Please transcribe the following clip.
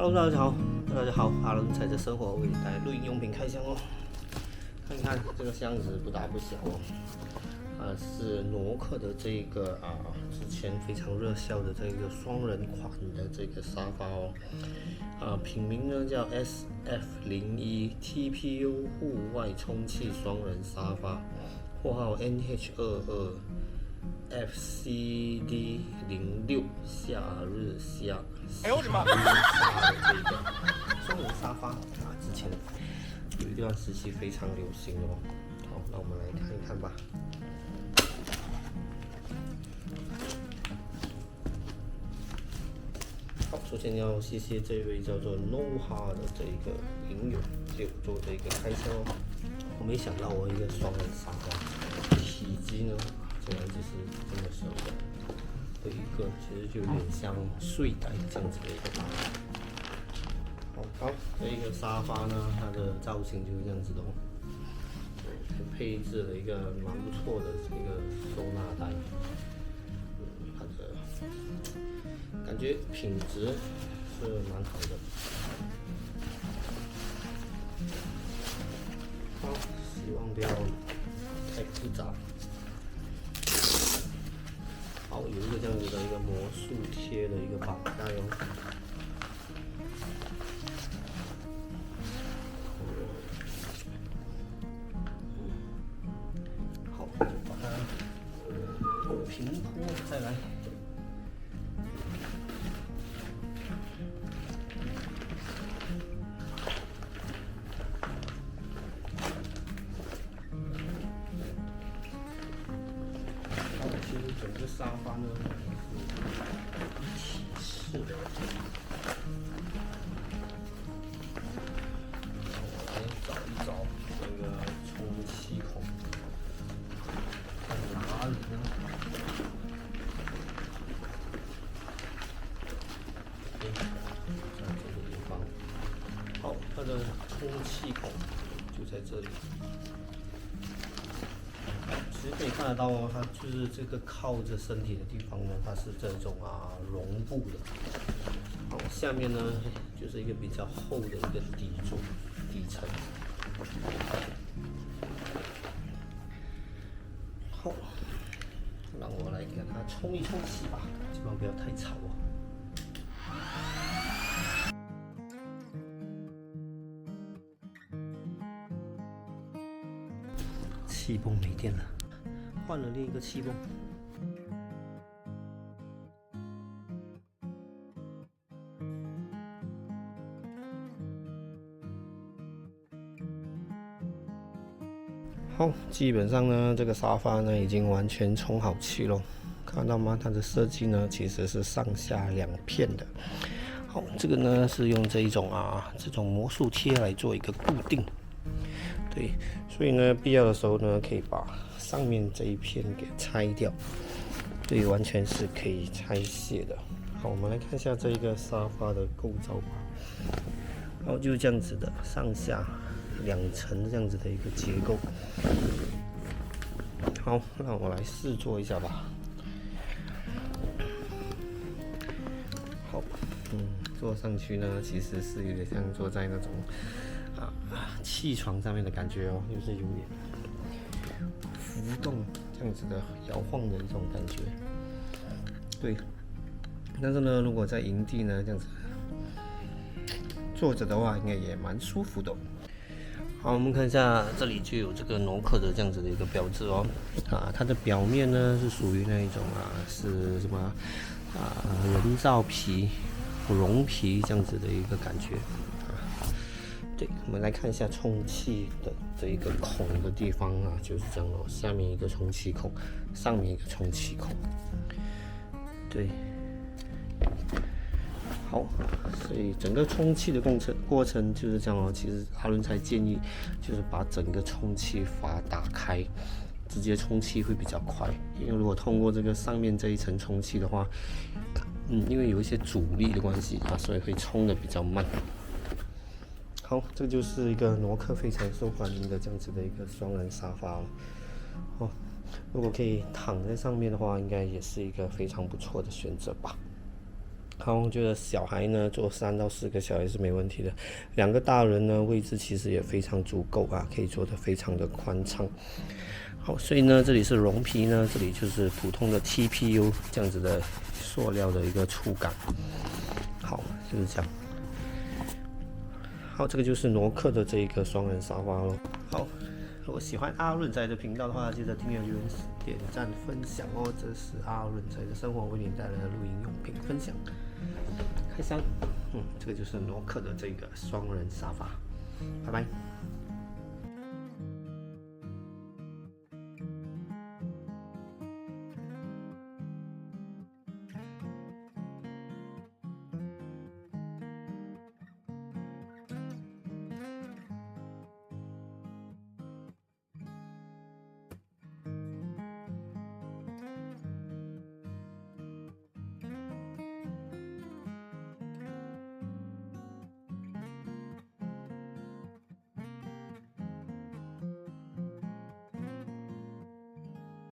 Hello，大家好，大家好，阿伦踩着生活为你带来录音用品开箱哦。看看这个箱子不大不小哦，啊是挪克的这个啊之前非常热销的这个双人款的这个沙发哦，啊品名呢叫 S F 零一 T P U 户外充气双人沙发，货号 N H 二二 F C D 零六夏日夏。哎呦我的妈！这个双人沙发啊，之前有一段时期非常流行哦。好，那我们来看一看吧。好，首先要谢谢这位叫做 No Ha 的这一个影友给我做的一个开箱哦。我没想到我一个双人沙发体积呢，竟然就是这么小的。的一个其实就有点像睡袋这样子的一个。好，这一个沙发呢，它的造型就是这样子的哦。配置了一个蛮不错的这个收纳袋，它的感觉品质是蛮好的。好，希望不要太复杂。好有一个这样子的一个魔术贴的一个绑带再来。整个沙发呢是一体式的。好，它的充气孔就在这里。其实可以看得到哦，它就是这个靠着身体的地方呢，它是这种啊绒布的。好，下面呢就是一个比较厚的一个底座底层。好，让我来给它冲一冲洗吧，千万不要太吵哦。气泵没电了。换了另一个气泵。好，基本上呢，这个沙发呢已经完全充好气了，看到吗？它的设计呢其实是上下两片的。好，这个呢是用这一种啊这种魔术贴来做一个固定。对，所以呢必要的时候呢可以把。上面这一片给拆掉，对，完全是可以拆卸的。好，我们来看一下这一个沙发的构造吧。然后就是这样子的，上下两层这样子的一个结构。好，那我来试坐一下吧。好，嗯，坐上去呢，其实是有点像坐在那种气床上面的感觉哦，就是有点。浮动这样子的摇晃的一种感觉，对。但是呢，如果在营地呢这样子坐着的话，应该也蛮舒服的。好，我们看一下这里就有这个诺克的这样子的一个标志哦。啊，它的表面呢是属于那一种啊，是什么啊？人造皮、绒皮这样子的一个感觉。对，我们来看一下充气的这一个孔的地方啊，就是这样哦。下面一个充气孔，上面一个充气孔。对，好，所以整个充气的过程过程就是这样哦。其实阿伦才建议，就是把整个充气阀打开，直接充气会比较快。因为如果通过这个上面这一层充气的话，嗯，因为有一些阻力的关系啊，所以会充的比较慢。好，这就是一个挪克非常受欢迎的这样子的一个双人沙发哦。哦，如果可以躺在上面的话，应该也是一个非常不错的选择吧。好，我觉得小孩呢坐三到四个小孩是没问题的，两个大人呢位置其实也非常足够啊，可以坐得非常的宽敞。好，所以呢这里是绒皮呢，这里就是普通的 TPU 这样子的塑料的一个触感。好，就是这样。好，这个就是挪克的这一个双人沙发喽。好，如果喜欢阿润仔的频道的话，记得订阅、留言、点赞、分享哦。这是阿润仔的生活为你带来的露营用品分享。开箱，嗯，这个就是挪克的这个双人沙发，拜拜。